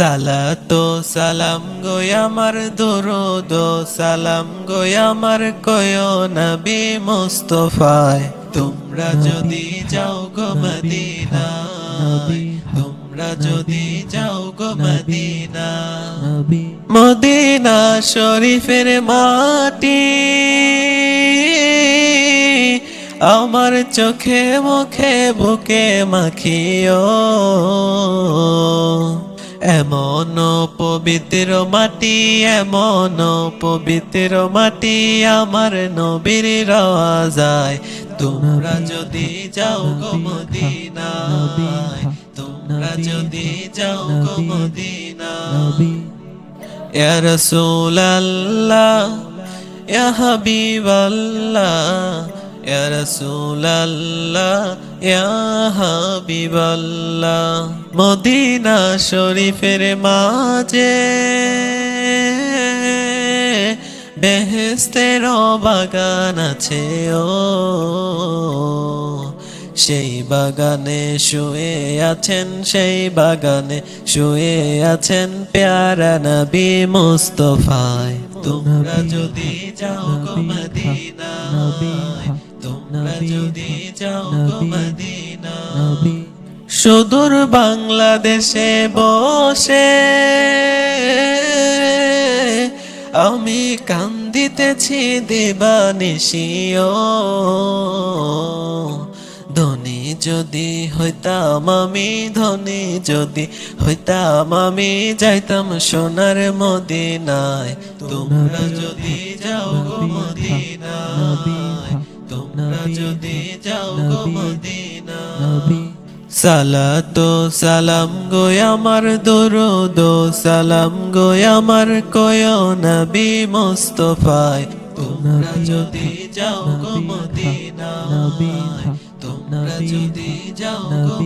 সালাতো সালাম গো আমার দরুদ, সালাম গো আমার কয় নবী মুস্তফায়। তোমরা যদি যাও গো মদিনা তোমরা যদি যাও গো মদিনা মদিনা শরীফের মাটি আমার চোখে মুখে বুকে মাখিও। এমন পবিত্র মাটি, এমন পবিত্র মাটি আমার নবীর রওয়া যায়। তোমরা যদি যাও গো মদিনায়, তোমরা যদি যাও গো মদিনায়। ইয়া রাসূলাল্লাহ, ইয়া হাবিবাল্লাহ ইয়া রাসূলাল্লাহ ইয়া হাবিবাল্লাহ মদিনা শরীফের মাঝে বেহেস্তের বাগান আছে ও। সেই বাগানে শুয়ে আছেন সেই বাগানে শুয়ে আছেন প্যারা নবী মুস্তফায়। তোমরা যদি যাও গো তোমরা যদি যাও গো সুদূর বাংলাদেশে বসে আমি কান্দিতেছি দেবানিশিও। যদি হইতাম আমি ধনী যদি হইতাম আমি যাইতাম সোনার মদিনায়। তোমরা যদি যাও গো মদিনায় তোমরা যদি যাও গো মদিনায়। সালাতো সালাম গো আমার দরুদ সালাম গো আমার কয় নবী মুস্তফায়। তোমরা যদি যাও গো মদিনায় যদি যাও গো